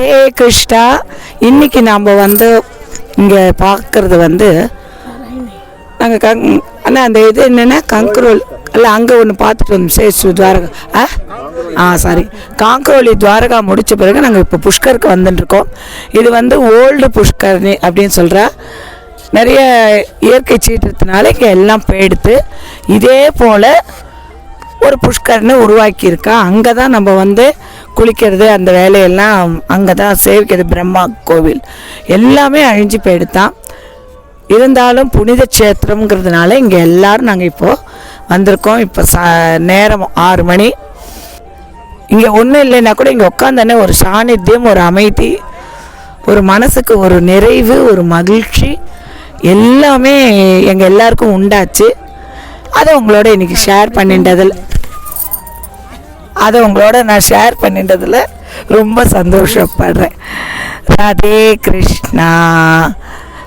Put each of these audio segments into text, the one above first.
ஹே கிருஷ்ணா இன்றைக்கி நாம் வந்து இங்கே பார்க்குறது வந்து நாங்கள் கங் அண்ணா அந்த இது என்னென்னா கங்க்ரோல் இல்லை அங்கே ஒன்று பார்த்துட்டு வந்தோம் சேஷு துவாரகா ஆ? ஆ சாரி காங்கரோலி துவாரகா முடித்த பிறகு நாங்கள் இப்போ புஷ்கருக்கு வந்துட்டுருக்கோம். இது வந்து ஓல்டு புஷ்கர்னி அப்படின்னு சொல்கிறா நிறைய இயற்கை சீற்றத்தினால இங்கே எல்லாம் போயிடுத்து இதே போல் ஒரு புஷ்கர்னு உருவாக்கியிருக்கா. அங்கே தான் நம்ம வந்து குளிக்கிறது அந்த வேலையெல்லாம் அங்கே தான் சேவிக்கிறது பிரம்மா கோவில். எல்லாமே அழிஞ்சு போயிடுதான் இருந்தாலும் புனித கஷேத்திரம்ங்கிறதுனால இங்கே எல்லோரும் நாங்கள் இப்போது வந்திருக்கோம். இப்போ சா நேரம் ஆறு மணி. இங்கே ஒன்றும் இல்லைன்னா கூட இங்கே உட்காந்தானே ஒரு சாநித்தியம் ஒரு அமைதி ஒரு மனசுக்கு ஒரு நிறைவு ஒரு மகிழ்ச்சி எல்லாமே எங்கள் எல்லாருக்கும் உண்டாச்சு. அதை உங்களோட இன்னைக்கு ஷேர் பண்ணிட்டதில் அதை உங்களோட நான் ஷேர் பண்ணிட்டதில் ரொம்ப சந்தோஷப்படுறேன். ராதே கிருஷ்ணா.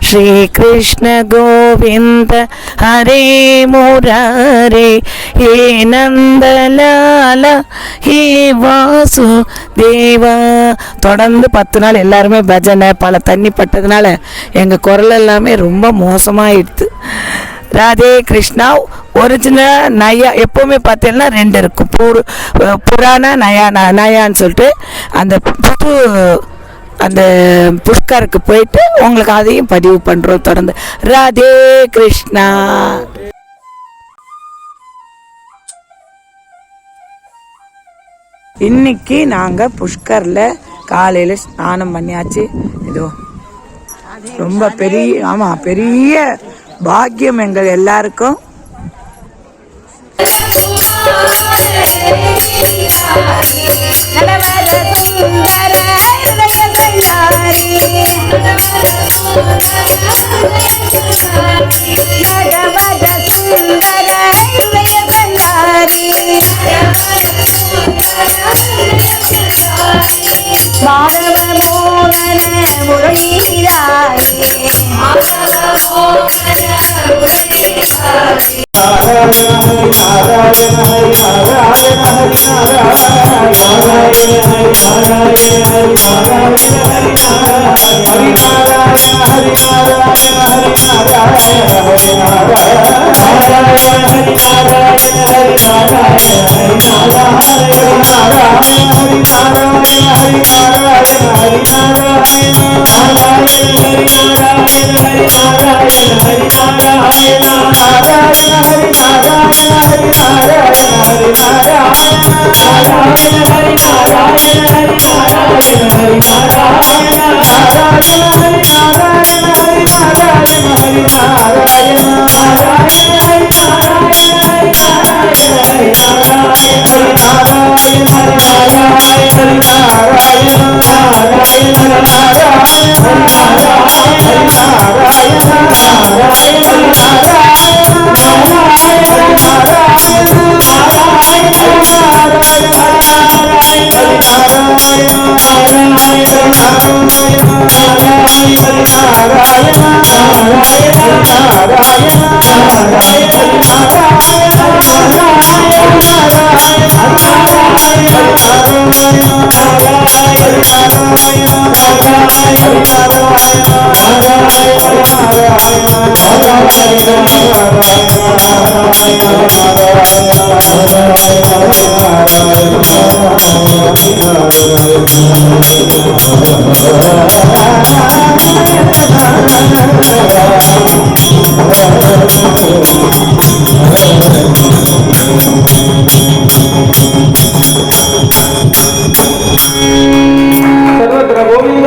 ஸ்ரீ கிருஷ்ண கோவிந்த ஹரே முராரே. ஹே நந்தலால ஹே வாசு தேவா தொடர்ந்து பத்து நாள் எல்லாருமே பஜனை பல தண்ணி பட்டதுனால எங்கள் குரல் எல்லாமே ரொம்ப மோசமாகிடுது ராதே கிருஷ்ணா ஒரிஜினல் நயா எப்போவுமே பார்த்தீங்கன்னா ரெண்டு இருக்கும். புரு புராண நயா ந- நயான்னு சொல்லிட்டு அந்த புது அந்த புஷ்கருக்கு போயிட்டு உங்களுக்கு அதையும் பதிவு பண்ணுறோம் தொடர்ந்து. ராதே கிருஷ்ணா. இன்னைக்கு நாங்கள் புஷ்கரில் காலையில் ஸ்நானம் பண்ணியாச்சு. இதோ ரொம்ப பெரிய ஆமாம் பெரிய பாக்கியம் எங்கள் எல்லாருக்கும். நல்ல மாதவ மோகன नारायण हरि नारायण हरि नारायण नारायण हरि नारायण सर्वत्र गोविंद